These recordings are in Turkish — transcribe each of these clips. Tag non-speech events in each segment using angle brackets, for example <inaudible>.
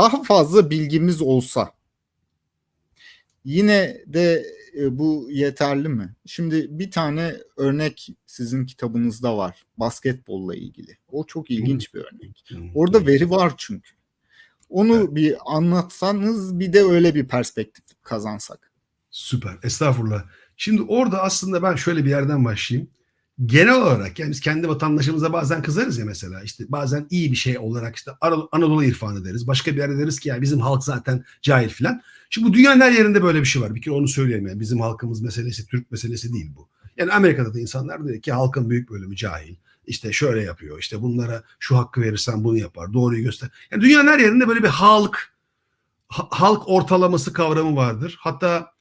daha fazla bilgimiz olsa yine de e, bu yeterli mi? Şimdi bir tane örnek sizin kitabınızda var basketbolla ilgili. O çok ilginç bir örnek. Orada veri var çünkü. Onu Evet. bir anlatsanız bir de öyle bir perspektif kazansak. Süper. Estağfurullah. Şimdi orada aslında ben şöyle bir yerden başlayayım. Genel olarak yani biz kendi vatandaşımıza bazen kızarız ya mesela işte bazen iyi bir şey olarak işte Anadolu irfanı deriz. Başka bir yerde deriz ki ya bizim halk zaten cahil filan. Şimdi bu dünyanın her yerinde böyle bir şey var. Bir kere onu söyleyelim yani bizim halkımız meselesi Türk meselesi değil bu. Yani Amerika'da da insanlar diyor ki halkın büyük bölümü cahil. İşte şöyle yapıyor. işte bunlara şu hakkı verirsen bunu yapar. Doğruyu göster. Yani dünyanın her yerinde böyle bir halk ha- halk ortalaması kavramı vardır. Hatta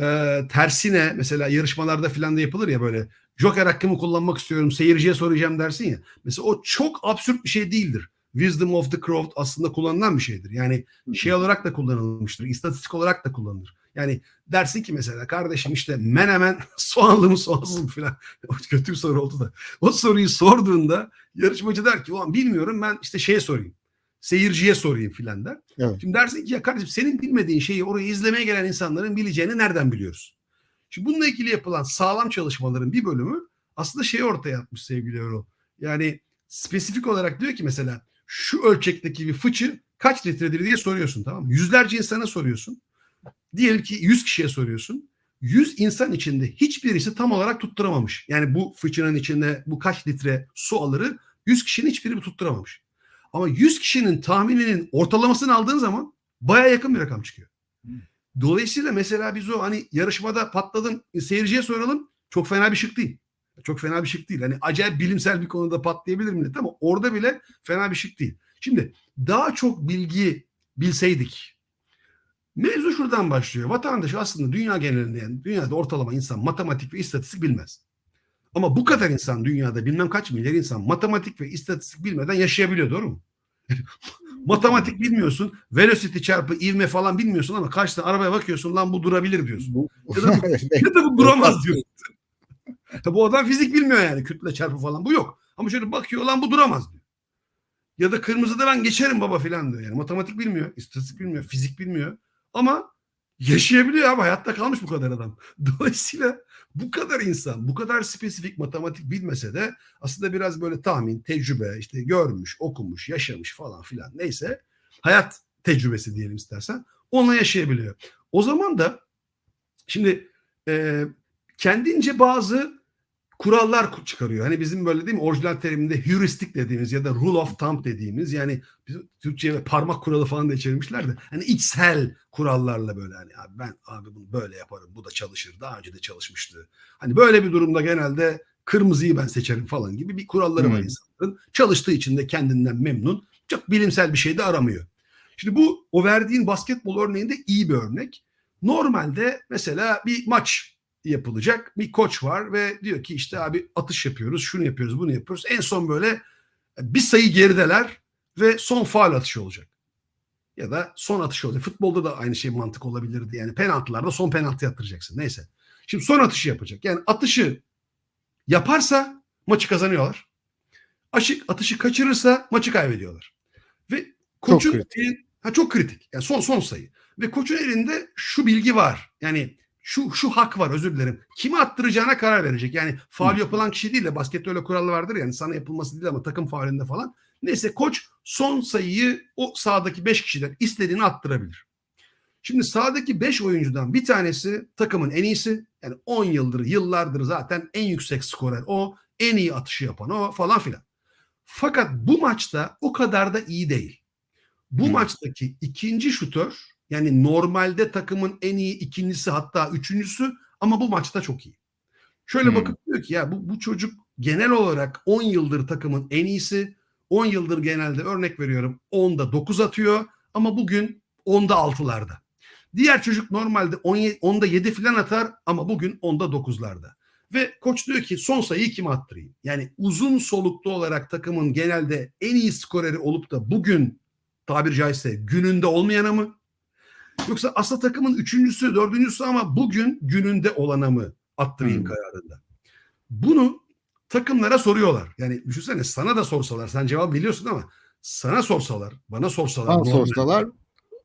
e, tersine mesela yarışmalarda filan da yapılır ya böyle Joker hakkımı kullanmak istiyorum seyirciye soracağım dersin ya. Mesela o çok absürt bir şey değildir. Wisdom of the crowd aslında kullanılan bir şeydir. Yani şey olarak da kullanılmıştır. istatistik olarak da kullanılır. Yani dersin ki mesela kardeşim işte menemen <laughs> soğanlı mı soğansız mı filan. <laughs> Kötü bir soru oldu da. O soruyu sorduğunda yarışmacı der ki ulan bilmiyorum ben işte şeye sorayım. Seyirciye sorayım filan der. Evet. Şimdi dersin ki ya kardeşim senin bilmediğin şeyi orayı izlemeye gelen insanların bileceğini nereden biliyoruz? Şimdi bununla ilgili yapılan sağlam çalışmaların bir bölümü aslında şeyi ortaya atmış sevgili Erol. Yani spesifik olarak diyor ki mesela şu ölçekteki bir fıçı kaç litredir diye soruyorsun tamam mı? Yüzlerce insana soruyorsun. Diyelim ki 100 kişiye soruyorsun. 100 insan içinde hiçbirisi tam olarak tutturamamış. Yani bu fıçının içinde bu kaç litre su alırı 100 kişinin hiçbiri tutturamamış. Ama 100 kişinin tahmininin ortalamasını aldığın zaman baya yakın bir rakam çıkıyor. Dolayısıyla mesela biz o hani yarışmada patladım seyirciye soralım çok fena bir şık değil. Çok fena bir şık değil. Hani acayip bilimsel bir konuda patlayabilir millet ama orada bile fena bir şık değil. Şimdi daha çok bilgi bilseydik. Mevzu şuradan başlıyor. Vatandaş aslında dünya genelinde yani dünyada ortalama insan matematik ve istatistik bilmez. Ama bu kadar insan dünyada bilmem kaç milyar insan matematik ve istatistik bilmeden yaşayabiliyor doğru mu? <laughs> matematik bilmiyorsun, velocity çarpı ivme falan bilmiyorsun ama karşıdan arabaya bakıyorsun lan bu durabilir diyorsun. Bu, Ya da, <laughs> ya da bu duramaz diyorsun. <laughs> Bu adam fizik bilmiyor yani kütle çarpı falan bu yok. Ama şöyle bakıyor lan bu duramaz diyor. Ya da kırmızıda ben geçerim baba filan diyor. Yani matematik bilmiyor, istatistik bilmiyor, fizik bilmiyor. Ama yaşayabiliyor abi hayatta kalmış bu kadar adam. <laughs> Dolayısıyla bu kadar insan bu kadar spesifik matematik bilmese de aslında biraz böyle tahmin, tecrübe, işte görmüş, okumuş, yaşamış falan filan neyse hayat tecrübesi diyelim istersen onunla yaşayabiliyor. O zaman da şimdi e, kendince bazı kurallar çıkarıyor. Hani bizim böyle değil mi orijinal teriminde heuristik dediğimiz ya da rule of thumb dediğimiz yani Türkçe'ye parmak kuralı falan da çevirmişler de hani içsel kurallarla böyle hani abi ben abi bunu böyle yaparım bu da çalışır daha önce de çalışmıştı. Hani böyle bir durumda genelde kırmızıyı ben seçerim falan gibi bir kuralları var Hmm. insanların. Çalıştığı için de kendinden memnun. Çok bilimsel bir şey de aramıyor. Şimdi bu o verdiğin basketbol örneğinde iyi bir örnek. Normalde mesela bir maç yapılacak. Bir koç var ve diyor ki işte abi atış yapıyoruz, şunu yapıyoruz, bunu yapıyoruz. En son böyle bir sayı gerideler ve son faal atışı olacak. Ya da son atış olacak. Futbolda da aynı şey mantık olabilirdi. Yani penaltılarda son penaltı attıracaksın. Neyse. Şimdi son atışı yapacak. Yani atışı yaparsa maçı kazanıyorlar. Aşık atışı kaçırırsa maçı kaybediyorlar. Ve koçun kritik. elin- ha, çok kritik. Yani son son sayı. Ve koçun elinde şu bilgi var. Yani şu şu hak var özür dilerim. Kimi attıracağına karar verecek. Yani faal yapılan kişi değil de baskette öyle kurallar vardır yani sana yapılması değil ama takım faalinde falan. Neyse koç son sayıyı o sahadaki 5 kişiden istediğini attırabilir. Şimdi sahadaki 5 oyuncudan bir tanesi takımın en iyisi. Yani 10 yıldır, yıllardır zaten en yüksek skorer o, en iyi atışı yapan o falan filan. Fakat bu maçta o kadar da iyi değil. Bu Hmm. maçtaki ikinci şutör yani normalde takımın en iyi ikincisi hatta üçüncüsü ama bu maçta çok iyi. Şöyle Hmm. bakıp diyor ki ya bu, bu çocuk genel olarak 10 yıldır takımın en iyisi. 10 yıldır genelde örnek veriyorum 10'da 9 atıyor ama bugün 10'da 6'larda. Diğer çocuk normalde 17, 10'da 7 falan atar ama bugün 10'da 9'larda. Ve koç diyor ki son sayıyı kime attırayım? Yani uzun soluklu olarak takımın genelde en iyi skoreri olup da bugün tabiri caizse gününde olmayana mı? Yoksa aslında takımın üçüncüsü, dördüncüsü ama bugün gününde olana mı attırayım Hmm. kararında? Bunu takımlara soruyorlar. Yani düşünsene sana da sorsalar, sen cevap biliyorsun ama sana sorsalar, bana sorsalar. Bana sorsalar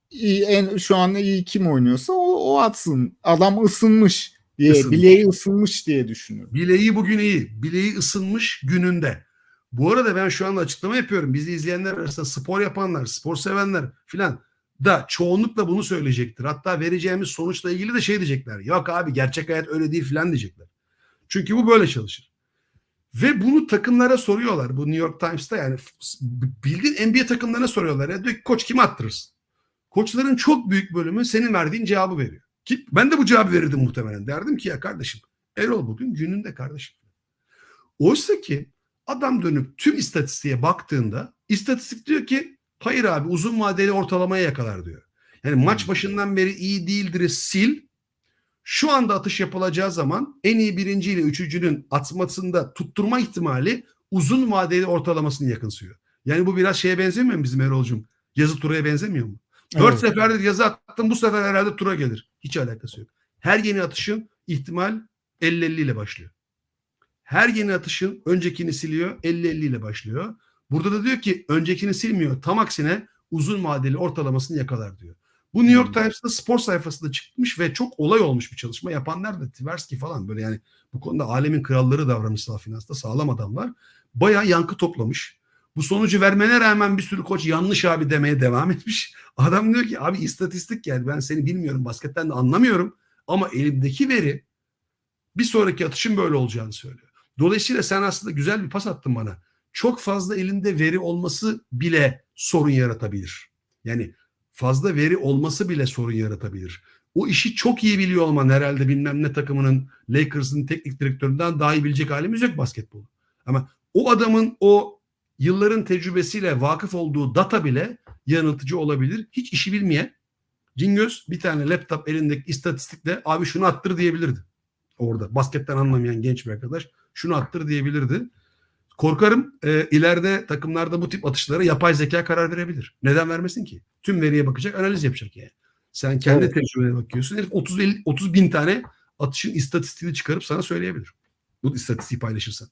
iyi, en şu anda iyi kim oynuyorsa o, o atsın. Adam ısınmış diye, Isınmış. bileği ısınmış diye düşünüyorum. Bileği bugün iyi. Bileği ısınmış gününde. Bu arada ben şu anda açıklama yapıyorum. Bizi izleyenler arasında spor yapanlar, spor sevenler filan da çoğunlukla bunu söyleyecektir. Hatta vereceğimiz sonuçla ilgili de şey diyecekler. Yok abi gerçek hayat öyle değil filan diyecekler. Çünkü bu böyle çalışır. Ve bunu takımlara soruyorlar. Bu New York Times'ta yani bildiğin NBA takımlarına soruyorlar. Ya diyor ki koç kimi attırırsın? Koçların çok büyük bölümü senin verdiğin cevabı veriyor. Ki ben de bu cevabı verirdim muhtemelen. Derdim ki ya kardeşim Erol bugün gününde kardeşim. Oysa ki adam dönüp tüm istatistiğe baktığında istatistik diyor ki hayır abi uzun vadeli ortalamaya yakalar diyor. Yani maç başından beri iyi değildir sil. Şu anda atış yapılacağı zaman en iyi birinci ile üçüncünün atmasında tutturma ihtimali uzun vadeli ortalamasını yakınsıyor. Yani bu biraz şeye benzemiyor mu bizim Erol'cum? Yazı turaya benzemiyor mu? Dört Evet. seferdir yazı attım bu sefer herhalde tura gelir. Hiç alakası yok. Her yeni atışın ihtimal 50-50 ile başlıyor. Her yeni atışın öncekini siliyor 50-50 ile başlıyor. Burada da diyor ki öncekini silmiyor. Tam aksine uzun vadeli ortalamasını yakalar diyor. Bu New York Hmm. Times'ta spor sayfasında çıkmış ve çok olay olmuş bir çalışma. Yapanlar da Tversky falan böyle yani bu konuda alemin kralları davranışsal finansta sağlam adamlar. Bayağı yankı toplamış. Bu sonucu vermene rağmen bir sürü koç yanlış abi demeye devam etmiş. <laughs> Adam diyor ki abi istatistik yani ben seni bilmiyorum basketten de anlamıyorum ama elimdeki veri bir sonraki atışın böyle olacağını söylüyor. Dolayısıyla sen aslında güzel bir pas attın bana. Çok fazla elinde veri olması bile sorun yaratabilir. Yani fazla veri olması bile sorun yaratabilir. O işi çok iyi biliyor olman herhalde bilmem ne takımının Lakers'ın teknik direktöründen daha iyi bilecek halimiz yok basketbolu. Ama o adamın o yılların tecrübesiyle vakıf olduğu data bile yanıltıcı olabilir. Hiç işi bilmeyen Cingöz bir tane laptop elindeki istatistikle abi şunu attır diyebilirdi. Orada basketten anlamayan genç bir arkadaş şunu attır diyebilirdi. Korkarım e, ileride takımlarda bu tip atışlara yapay zeka karar verebilir. Neden vermesin ki? Tüm veriye bakacak, analiz yapacak yani. Sen kendi Evet. tecrübene bakıyorsun. Herif 30, 50, 30 bin tane atışın istatistiğini çıkarıp sana söyleyebilir. Bu istatistiği paylaşırsan.